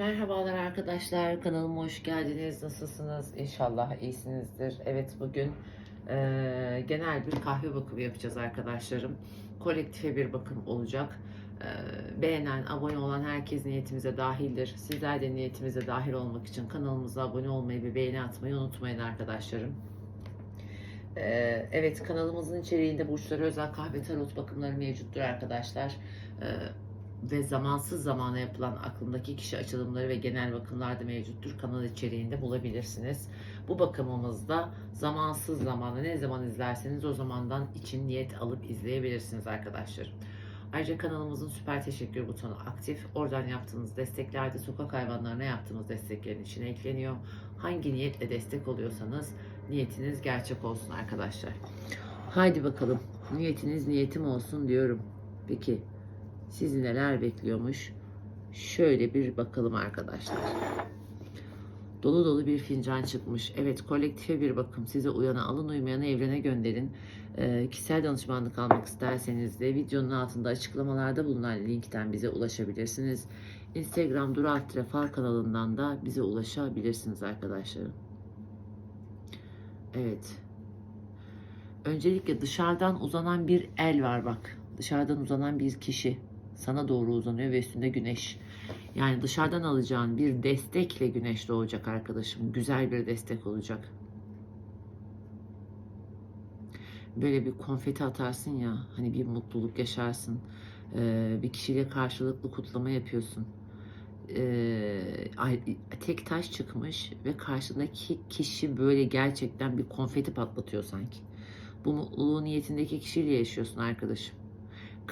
merhabalar arkadaşlar. Kanalıma hoş geldiniz. Nasılsınız? İnşallah iyisinizdir. Evet bugün eee, genel bir kahve bakımı yapacağız arkadaşlarım. Kolektife bir bakım olacak. Eee, beğenen, abone olan herkes niyetimize dahildir. Sizler de niyetimize dahil olmak için kanalımıza abone olmayı ve beğeni atmayı unutmayın arkadaşlarım. Evet kanalımızın içeriğinde burçlara özel kahve tarot bakımları mevcuttur arkadaşlar. Ve zamansız zamana yapılan aklındaki kişi açılımları ve genel bakımlar da mevcuttur. Kanal içeriğinde bulabilirsiniz. Bu bakımımızda zamansız zamanda ne zaman izlerseniz o zamandan için niyet alıp izleyebilirsiniz arkadaşlar. Ayrıca kanalımızın süper teşekkür butonu aktif. Oradan yaptığınız destekler de sokak hayvanlarına yaptığımız desteklerin içine ekleniyor. Hangi niyetle destek oluyorsanız niyetiniz gerçek olsun arkadaşlar. Haydi bakalım. Niyetiniz niyetim olsun diyorum. Peki sizi neler bekliyormuş? Şöyle bir bakalım arkadaşlar. Dolu dolu bir fincan çıkmış. Evet kolektife bir bakım. Size uyana alın uymayanı evrene gönderin. Ee, kişisel danışmanlık almak isterseniz de videonun altında açıklamalarda bulunan linkten bize ulaşabilirsiniz. Instagram Duru Altre Fal kanalından da bize ulaşabilirsiniz arkadaşlarım. Evet. Öncelikle dışarıdan uzanan bir el var bak. Dışarıdan uzanan bir kişi sana doğru uzanıyor ve üstünde güneş. Yani dışarıdan alacağın bir destekle güneş doğacak arkadaşım. Güzel bir destek olacak. Böyle bir konfeti atarsın ya, hani bir mutluluk yaşarsın. Ee, bir kişiyle karşılıklı kutlama yapıyorsun. Ee, tek taş çıkmış ve karşındaki kişi böyle gerçekten bir konfeti patlatıyor sanki. Bu mutluluğu niyetindeki kişiyle yaşıyorsun arkadaşım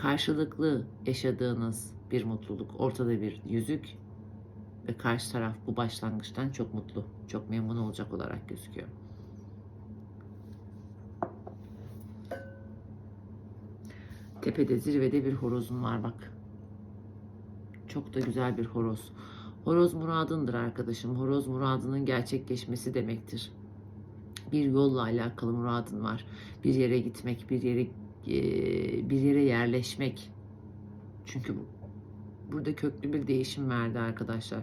karşılıklı yaşadığınız bir mutluluk, ortada bir yüzük ve karşı taraf bu başlangıçtan çok mutlu, çok memnun olacak olarak gözüküyor. Tepede zirvede bir horozun var bak. Çok da güzel bir horoz. Horoz muradındır arkadaşım. Horoz muradının gerçekleşmesi demektir. Bir yolla alakalı muradın var. Bir yere gitmek, bir yere bir yere yerleşmek. Çünkü burada köklü bir değişim verdi arkadaşlar.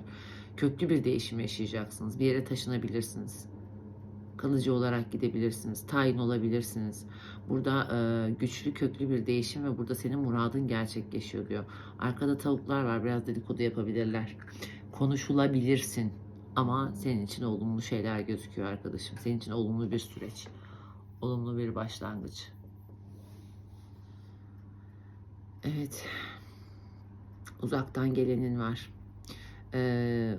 Köklü bir değişim yaşayacaksınız. Bir yere taşınabilirsiniz. Kalıcı olarak gidebilirsiniz. Tayin olabilirsiniz. Burada e, güçlü köklü bir değişim ve burada senin muradın gerçekleşiyor diyor. Arkada tavuklar var. Biraz dedikodu yapabilirler. Konuşulabilirsin. Ama senin için olumlu şeyler gözüküyor arkadaşım. Senin için olumlu bir süreç. Olumlu bir başlangıç. Evet. Uzaktan gelenin var. Ee,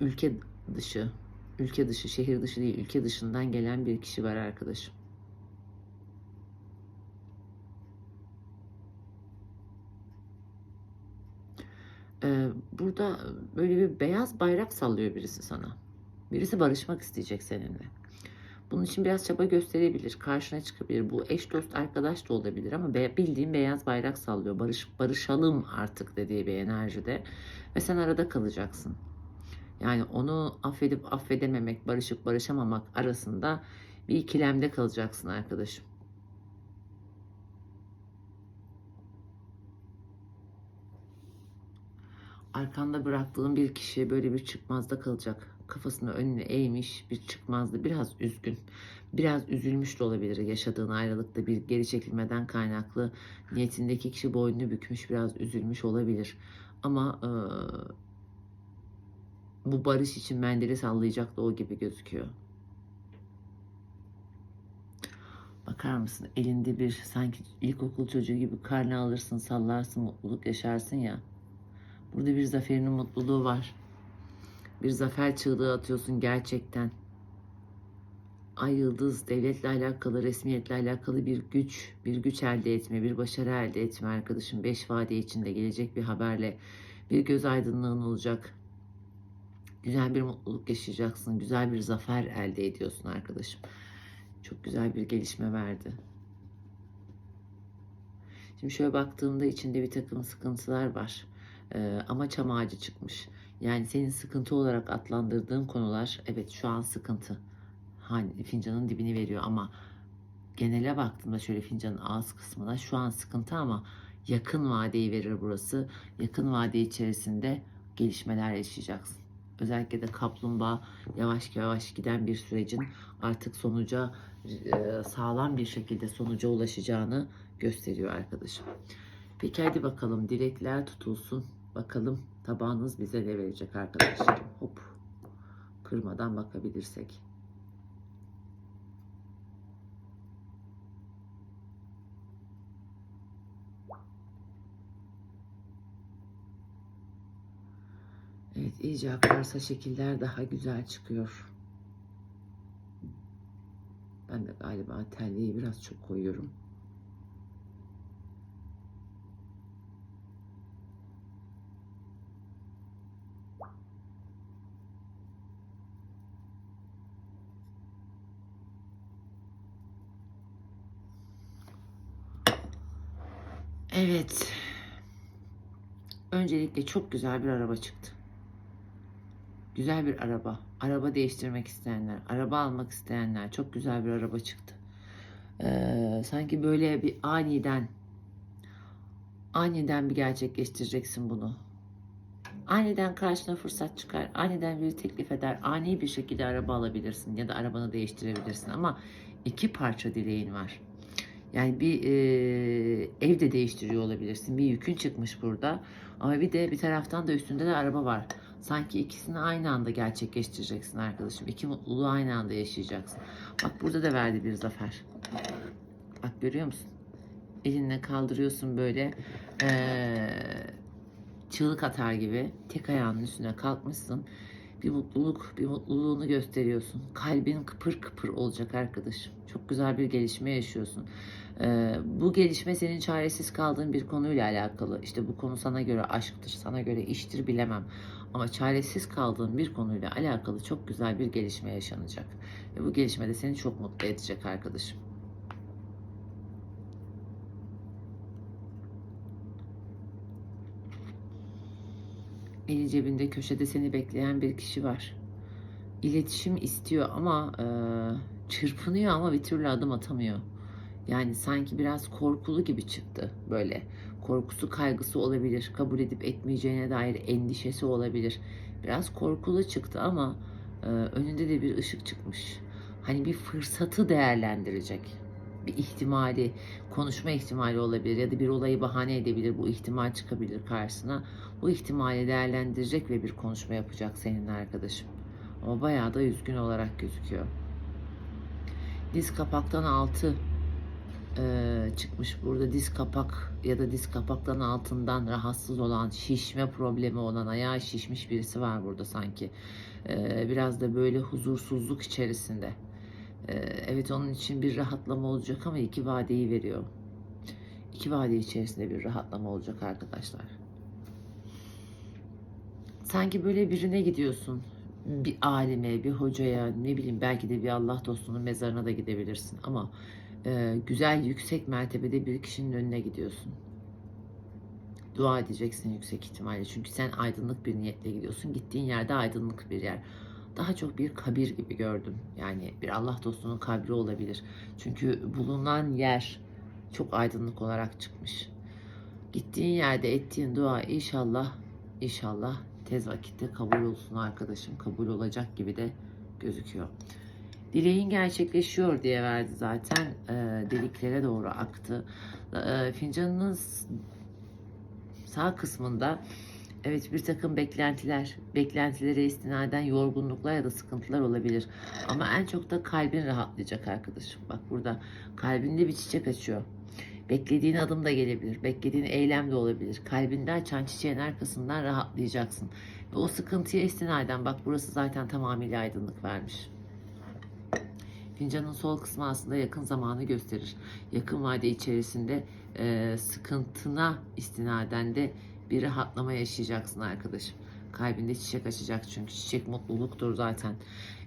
ülke dışı, ülke dışı, şehir dışı değil, ülke dışından gelen bir kişi var arkadaşım. Ee, burada böyle bir beyaz bayrak sallıyor birisi sana. Birisi barışmak isteyecek seninle. Bunun için biraz çaba gösterebilir, karşına çıkabilir. Bu eş dost arkadaş da olabilir ama be, bildiğin beyaz bayrak sallıyor. Barış, barışalım artık dediği bir enerjide. Ve sen arada kalacaksın. Yani onu affedip affedememek, barışıp barışamamak arasında bir ikilemde kalacaksın arkadaşım. Arkanda bıraktığın bir kişi böyle bir çıkmazda kalacak. Kafasını önüne eğmiş bir çıkmazdı. Biraz üzgün. Biraz üzülmüş de olabilir yaşadığın ayrılıkta bir geri çekilmeden kaynaklı. Niyetindeki kişi boynunu bükmüş biraz üzülmüş olabilir. Ama e, bu barış için mendili sallayacak da o gibi gözüküyor. Bakar mısın elinde bir sanki ilkokul çocuğu gibi karne alırsın sallarsın mutluluk yaşarsın ya. Burada bir zaferinin mutluluğu var. Bir zafer çığlığı atıyorsun gerçekten. Ay yıldız devletle alakalı, resmiyetle alakalı bir güç, bir güç elde etme, bir başarı elde etme arkadaşım. Beş vade içinde gelecek bir haberle bir göz aydınlığın olacak. Güzel bir mutluluk yaşayacaksın. Güzel bir zafer elde ediyorsun arkadaşım. Çok güzel bir gelişme verdi. Şimdi şöyle baktığımda içinde bir takım sıkıntılar var. Ee, ama çam ağacı çıkmış. Yani senin sıkıntı olarak adlandırdığın konular evet şu an sıkıntı. Hani fincanın dibini veriyor ama genele baktığımda şöyle fincanın ağız kısmına şu an sıkıntı ama yakın vadeyi verir burası. Yakın vade içerisinde gelişmeler yaşayacaksın. Özellikle de kaplumbağa yavaş yavaş giden bir sürecin artık sonuca e, sağlam bir şekilde sonuca ulaşacağını gösteriyor arkadaşım. Peki hadi bakalım dilekler tutulsun. Bakalım tabağınız bize ne verecek arkadaşlar. Hop. Kırmadan bakabilirsek. Evet iyice akarsa şekiller daha güzel çıkıyor. Ben de galiba telliyi biraz çok koyuyorum. Evet. Öncelikle çok güzel bir araba çıktı. Güzel bir araba. Araba değiştirmek isteyenler, araba almak isteyenler çok güzel bir araba çıktı. Ee, sanki böyle bir aniden aniden bir gerçekleştireceksin bunu. Aniden karşına fırsat çıkar. Aniden biri teklif eder. Ani bir şekilde araba alabilirsin ya da arabanı değiştirebilirsin. Ama iki parça dileğin var. Yani bir e, ev de değiştiriyor olabilirsin. Bir yükün çıkmış burada. Ama bir de bir taraftan da üstünde de araba var. Sanki ikisini aynı anda gerçekleştireceksin arkadaşım. İki mutluluğu aynı anda yaşayacaksın. Bak burada da verdi bir zafer. Bak görüyor musun? Elinle kaldırıyorsun böyle. Ee, çığlık atar gibi. Tek ayağının üstüne kalkmışsın. Bir mutluluk, bir mutluluğunu gösteriyorsun. Kalbin kıpır kıpır olacak arkadaşım. Çok güzel bir gelişme yaşıyorsun. Ee, bu gelişme senin çaresiz kaldığın bir konuyla alakalı. İşte bu konu sana göre aşktır, sana göre iştir bilemem. Ama çaresiz kaldığın bir konuyla alakalı çok güzel bir gelişme yaşanacak. Ve bu gelişme de seni çok mutlu edecek arkadaşım. Eli cebinde köşede seni bekleyen bir kişi var. İletişim istiyor ama e, çırpınıyor ama bir türlü adım atamıyor. Yani sanki biraz korkulu gibi çıktı böyle. Korkusu, kaygısı olabilir. Kabul edip etmeyeceğine dair endişesi olabilir. Biraz korkulu çıktı ama e, önünde de bir ışık çıkmış. Hani bir fırsatı değerlendirecek. Bir ihtimali, konuşma ihtimali olabilir ya da bir olayı bahane edebilir. Bu ihtimal çıkabilir karşısına. Bu ihtimali değerlendirecek ve bir konuşma yapacak seninle arkadaşım. Ama bayağı da üzgün olarak gözüküyor. Diz kapaktan altı e, çıkmış burada diz kapak ya da diz kapaktan altından rahatsız olan şişme problemi olan ayağı şişmiş birisi var burada sanki E, biraz da böyle huzursuzluk içerisinde E, evet onun için bir rahatlama olacak ama iki vadeyi veriyor iki vade içerisinde bir rahatlama olacak arkadaşlar sanki böyle birine gidiyorsun bir alime, bir hocaya, ne bileyim belki de bir Allah dostunun mezarına da gidebilirsin ama e, güzel yüksek mertebede bir kişinin önüne gidiyorsun. Dua edeceksin yüksek ihtimalle. Çünkü sen aydınlık bir niyetle gidiyorsun. Gittiğin yerde aydınlık bir yer. Daha çok bir kabir gibi gördüm. Yani bir Allah dostunun kabri olabilir. Çünkü bulunan yer çok aydınlık olarak çıkmış. Gittiğin yerde ettiğin dua inşallah inşallah tez vakitte kabul olsun arkadaşım. Kabul olacak gibi de gözüküyor. Dileğin gerçekleşiyor diye verdi zaten. E, deliklere doğru aktı. E, fincanınız sağ kısmında evet bir takım beklentiler, beklentilere istinaden yorgunluklar ya da sıkıntılar olabilir. Ama en çok da kalbin rahatlayacak arkadaşım. Bak burada kalbinde bir çiçek açıyor. Beklediğin adım da gelebilir. Beklediğin eylem de olabilir. Kalbinde açan çiçeğin arkasından rahatlayacaksın. Ve o sıkıntıya istinaden bak burası zaten tamamıyla aydınlık vermiş. Fincanın sol kısmı aslında yakın zamanı gösterir. Yakın vade içerisinde e, sıkıntına istinaden de bir rahatlama yaşayacaksın arkadaşım. Kalbinde çiçek açacak çünkü çiçek mutluluktur zaten.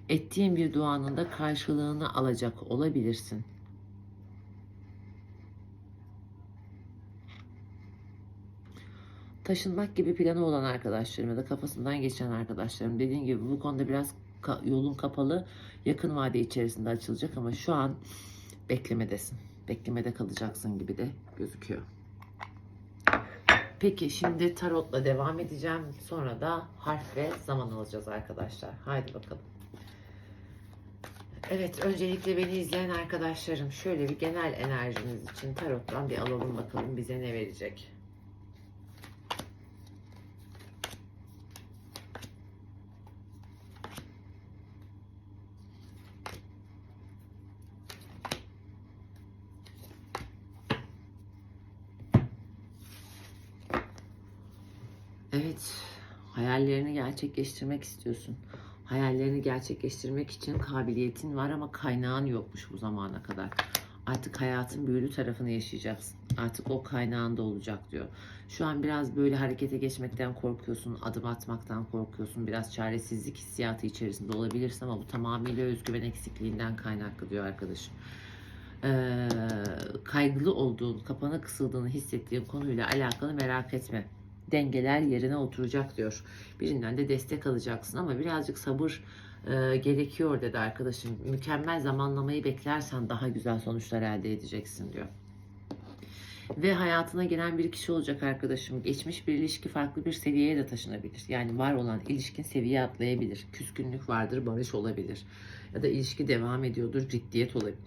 Ettiğin bir duanın da karşılığını alacak olabilirsin. Taşınmak gibi planı olan arkadaşlarım ya da kafasından geçen arkadaşlarım dediğim gibi bu konuda biraz yolun kapalı yakın vade içerisinde açılacak ama şu an beklemedesin. Beklemede kalacaksın gibi de gözüküyor. Peki şimdi tarotla devam edeceğim. Sonra da harf ve zaman alacağız arkadaşlar. Haydi bakalım. Evet öncelikle beni izleyen arkadaşlarım şöyle bir genel enerjiniz için tarottan bir alalım bakalım bize ne verecek. Evet, hayallerini gerçekleştirmek istiyorsun. Hayallerini gerçekleştirmek için kabiliyetin var ama kaynağın yokmuş bu zamana kadar. Artık hayatın büyülü tarafını yaşayacaksın. Artık o kaynağında olacak diyor. Şu an biraz böyle harekete geçmekten korkuyorsun, adım atmaktan korkuyorsun. Biraz çaresizlik hissiyatı içerisinde olabilirsin ama bu tamamıyla özgüven eksikliğinden kaynaklı diyor arkadaşım. Ee, kaygılı olduğun, kapana kısıldığını hissettiğin konuyla alakalı merak etme dengeler yerine oturacak diyor. Birinden de destek alacaksın ama birazcık sabır e, gerekiyor dedi arkadaşım. Mükemmel zamanlamayı beklersen daha güzel sonuçlar elde edeceksin diyor. Ve hayatına gelen bir kişi olacak arkadaşım. Geçmiş bir ilişki farklı bir seviyeye de taşınabilir. Yani var olan ilişkin seviye atlayabilir. Küskünlük vardır, barış olabilir. Ya da ilişki devam ediyordur, ciddiyet olabilir.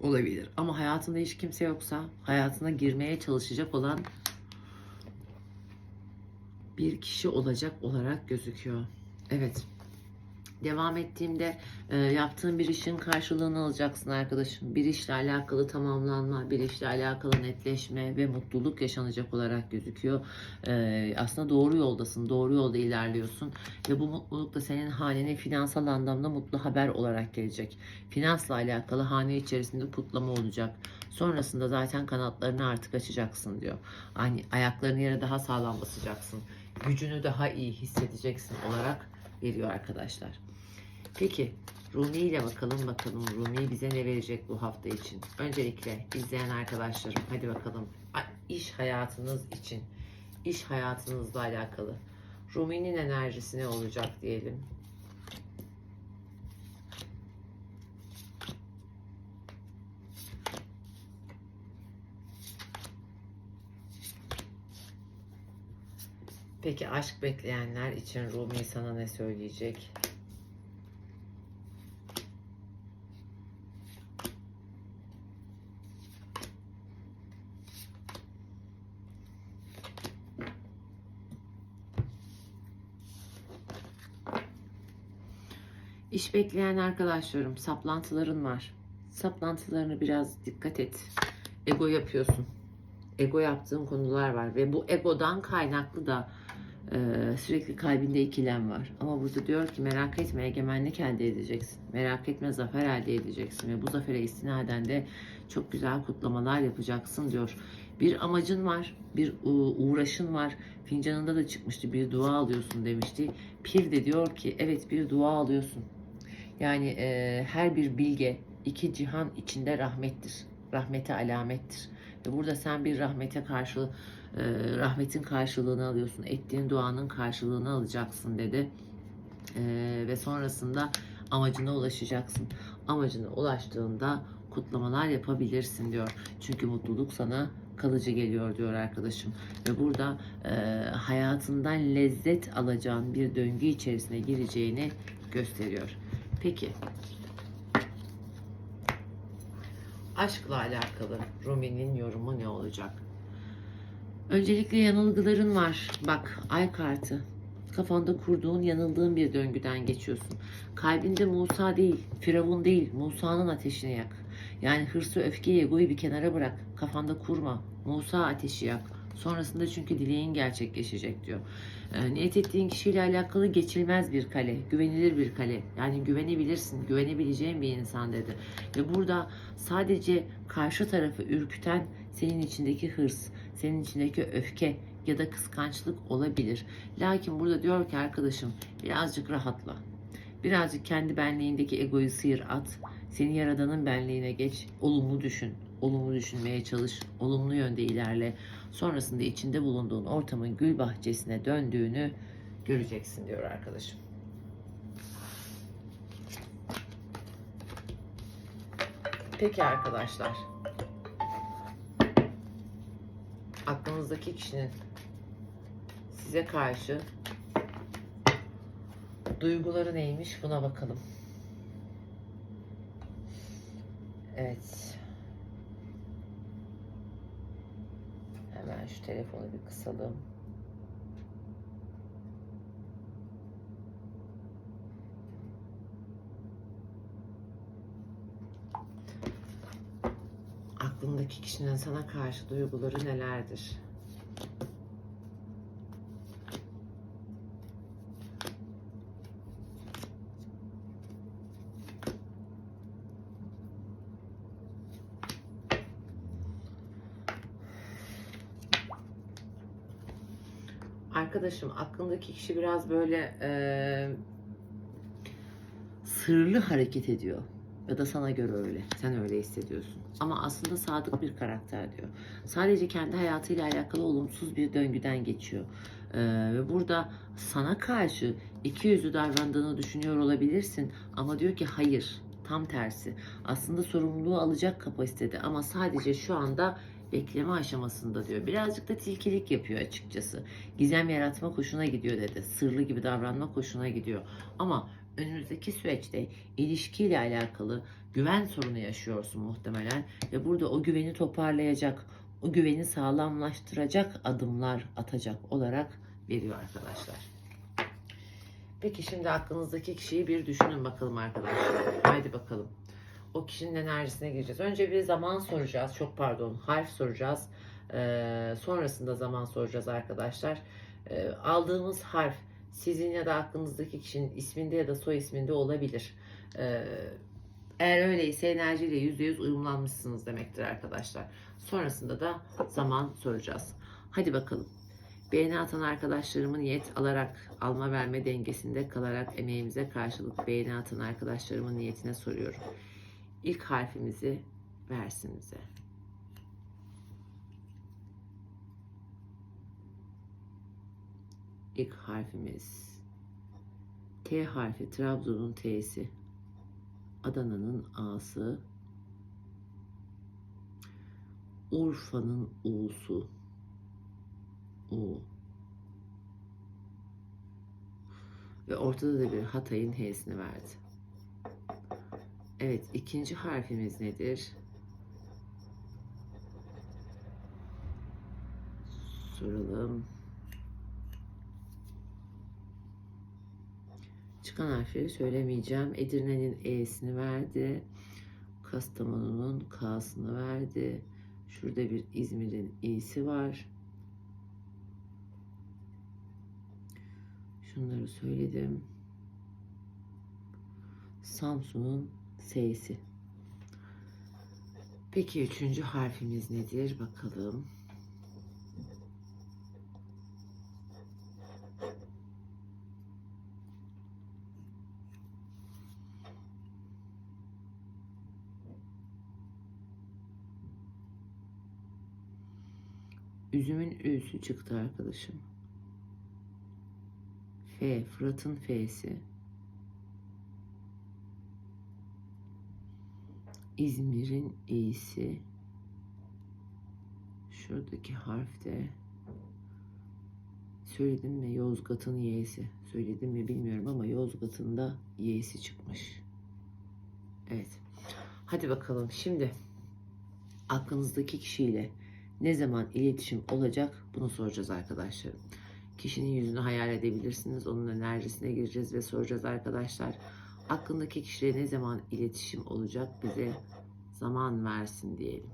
Olabilir. Ama hayatında hiç kimse yoksa hayatına girmeye çalışacak olan bir kişi olacak olarak gözüküyor. Evet. Devam ettiğimde e, yaptığın bir işin karşılığını alacaksın arkadaşım. Bir işle alakalı tamamlanma, bir işle alakalı netleşme ve mutluluk yaşanacak olarak gözüküyor. E, aslında doğru yoldasın, doğru yolda ilerliyorsun ve bu mutluluk da senin hanene finansal anlamda mutlu haber olarak gelecek. Finansla alakalı hane içerisinde kutlama olacak. Sonrasında zaten kanatlarını artık açacaksın diyor. Hani ayaklarını yere daha sağlam basacaksın. Gücünü daha iyi hissedeceksin olarak veriyor arkadaşlar. Peki Rumi ile bakalım bakalım Rumi bize ne verecek bu hafta için. Öncelikle izleyen arkadaşlarım hadi bakalım iş hayatınız için iş hayatınızla alakalı Rumi'nin enerjisi ne olacak diyelim. Peki aşk bekleyenler için Rumi sana ne söyleyecek? İş bekleyen arkadaşlarım, saplantıların var. Saplantılarını biraz dikkat et. Ego yapıyorsun. Ego yaptığın konular var ve bu egodan kaynaklı da e, sürekli kalbinde ikilem var. Ama burada diyor ki merak etme egemenlik elde edeceksin. Merak etme zafer elde edeceksin ve bu zafere istinaden de çok güzel kutlamalar yapacaksın diyor. Bir amacın var, bir uğraşın var. Fincanında da çıkmıştı bir dua alıyorsun demişti. Pir de diyor ki evet bir dua alıyorsun. Yani e, her bir bilge iki cihan içinde rahmettir. Rahmete alamettir. Ve burada sen bir rahmete karşı e, rahmetin karşılığını alıyorsun. Ettiğin duanın karşılığını alacaksın dedi. E, ve sonrasında amacına ulaşacaksın. Amacına ulaştığında kutlamalar yapabilirsin diyor. Çünkü mutluluk sana kalıcı geliyor diyor arkadaşım. Ve burada e, hayatından lezzet alacağın bir döngü içerisine gireceğini gösteriyor. Peki. Aşkla alakalı Rumi'nin yorumu ne olacak? Öncelikle yanılgıların var. Bak ay kartı. Kafanda kurduğun, yanıldığın bir döngüden geçiyorsun. Kalbinde Musa değil, Firavun değil, Musa'nın ateşini yak. Yani hırsı, öfkeyi, egoyu bir kenara bırak. Kafanda kurma. Musa ateşi yak. Sonrasında çünkü dileğin gerçekleşecek diyor. E, niyet ettiğin kişiyle alakalı geçilmez bir kale, güvenilir bir kale. Yani güvenebilirsin, güvenebileceğin bir insan dedi. Ve burada sadece karşı tarafı ürküten senin içindeki hırs, senin içindeki öfke ya da kıskançlık olabilir. Lakin burada diyor ki arkadaşım birazcık rahatla. Birazcık kendi benliğindeki egoyu sıyır at. Seni yaradanın benliğine geç. Olumlu düşün. Olumlu düşünmeye çalış. Olumlu yönde ilerle. Sonrasında içinde bulunduğun ortamın gül bahçesine döndüğünü göreceksin diyor arkadaşım. Peki arkadaşlar. Aklınızdaki kişinin size karşı duyguları neymiş buna bakalım. Evet. Hemen şu telefonu bir kısalım. Aklındaki kişinin sana karşı duyguları nelerdir? Arkadaşım aklındaki kişi biraz böyle eee, sırlı hareket ediyor. Ya da sana göre öyle. Sen öyle hissediyorsun. Ama aslında sadık bir karakter diyor. Sadece kendi hayatıyla alakalı olumsuz bir döngüden geçiyor. Ee, ve burada sana karşı iki yüzlü davrandığını düşünüyor olabilirsin. Ama diyor ki hayır. Tam tersi. Aslında sorumluluğu alacak kapasitede ama sadece şu anda bekleme aşamasında diyor. Birazcık da tilkilik yapıyor açıkçası. Gizem yaratma hoşuna gidiyor dedi. Sırlı gibi davranmak hoşuna gidiyor. Ama önümüzdeki süreçte ilişkiyle alakalı güven sorunu yaşıyorsun muhtemelen ve burada o güveni toparlayacak, o güveni sağlamlaştıracak adımlar atacak olarak veriyor arkadaşlar. Peki şimdi aklınızdaki kişiyi bir düşünün bakalım arkadaşlar. Haydi bakalım. O kişinin enerjisine gireceğiz. Önce bir zaman soracağız. Çok pardon. Harf soracağız. Ee, sonrasında zaman soracağız arkadaşlar. Ee, aldığımız harf sizin ya da aklınızdaki kişinin isminde ya da soy isminde olabilir. Ee, eğer öyleyse enerjiyle %100 uyumlanmışsınız demektir arkadaşlar. Sonrasında da zaman soracağız. Hadi bakalım. Beğeni atan arkadaşlarımı niyet alarak alma verme dengesinde kalarak emeğimize karşılık beğeni atan arkadaşlarımın niyetine soruyorum. İlk harfimizi versin bize. İlk harfimiz. T harfi Trabzon'un T'si. Adana'nın A'sı. Urfa'nın U'su. U. Ve ortada da bir Hatay'ın H'sini verdi. Evet, ikinci harfimiz nedir? Soralım. Çıkan harfleri söylemeyeceğim. Edirne'nin E'sini verdi. Kastamonu'nun K'sını verdi. Şurada bir İzmir'in İ'si var. Şunları söyledim. Samsun'un S'si. Peki üçüncü harfimiz nedir? Bakalım. Üzümün ü'sü çıktı arkadaşım. F, Fırat'ın F'si. İzmir'in i'si. Şuradaki harf de söyledim mi Yozgat'ın y'si. Söyledim mi bilmiyorum ama Yozgat'ın da y'si çıkmış. Evet. Hadi bakalım şimdi aklınızdaki kişiyle ne zaman iletişim olacak bunu soracağız arkadaşlarım. Kişinin yüzünü hayal edebilirsiniz. Onun enerjisine gireceğiz ve soracağız arkadaşlar. Aklındaki kişiyle ne zaman iletişim olacak bize zaman versin diyelim.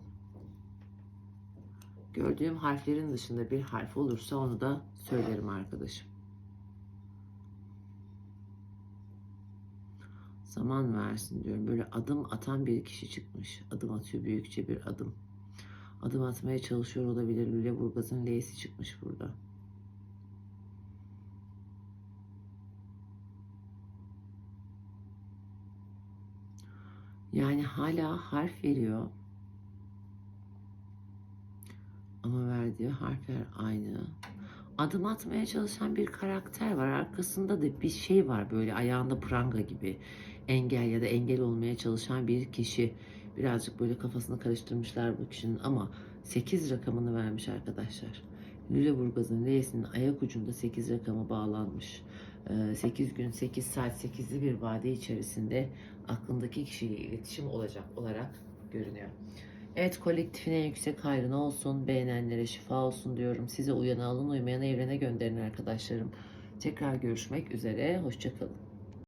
Gördüğüm harflerin dışında bir harf olursa onu da söylerim arkadaşım. Zaman versin diyorum. Böyle adım atan bir kişi çıkmış. Adım atıyor büyükçe bir adım. Adım atmaya çalışıyor olabilir. Lüleburgaz'ın L'si çıkmış burada. Yani hala harf veriyor. Ama verdiği harfler aynı. Adım atmaya çalışan bir karakter var. Arkasında da bir şey var böyle ayağında pranga gibi. Engel ya da engel olmaya çalışan bir kişi. Birazcık böyle kafasını karıştırmışlar bu kişinin ama 8 rakamını vermiş arkadaşlar. Lüleburgaz'ın L'sinin ayak ucunda 8 rakamı bağlanmış. 8 gün 8 saat 8'li bir vade içerisinde aklındaki kişiyle iletişim olacak olarak görünüyor. Evet kolektifin en yüksek hayrına olsun. Beğenenlere şifa olsun diyorum. Size uyanı alın uymayanı evrene gönderin arkadaşlarım. Tekrar görüşmek üzere. Hoşçakalın.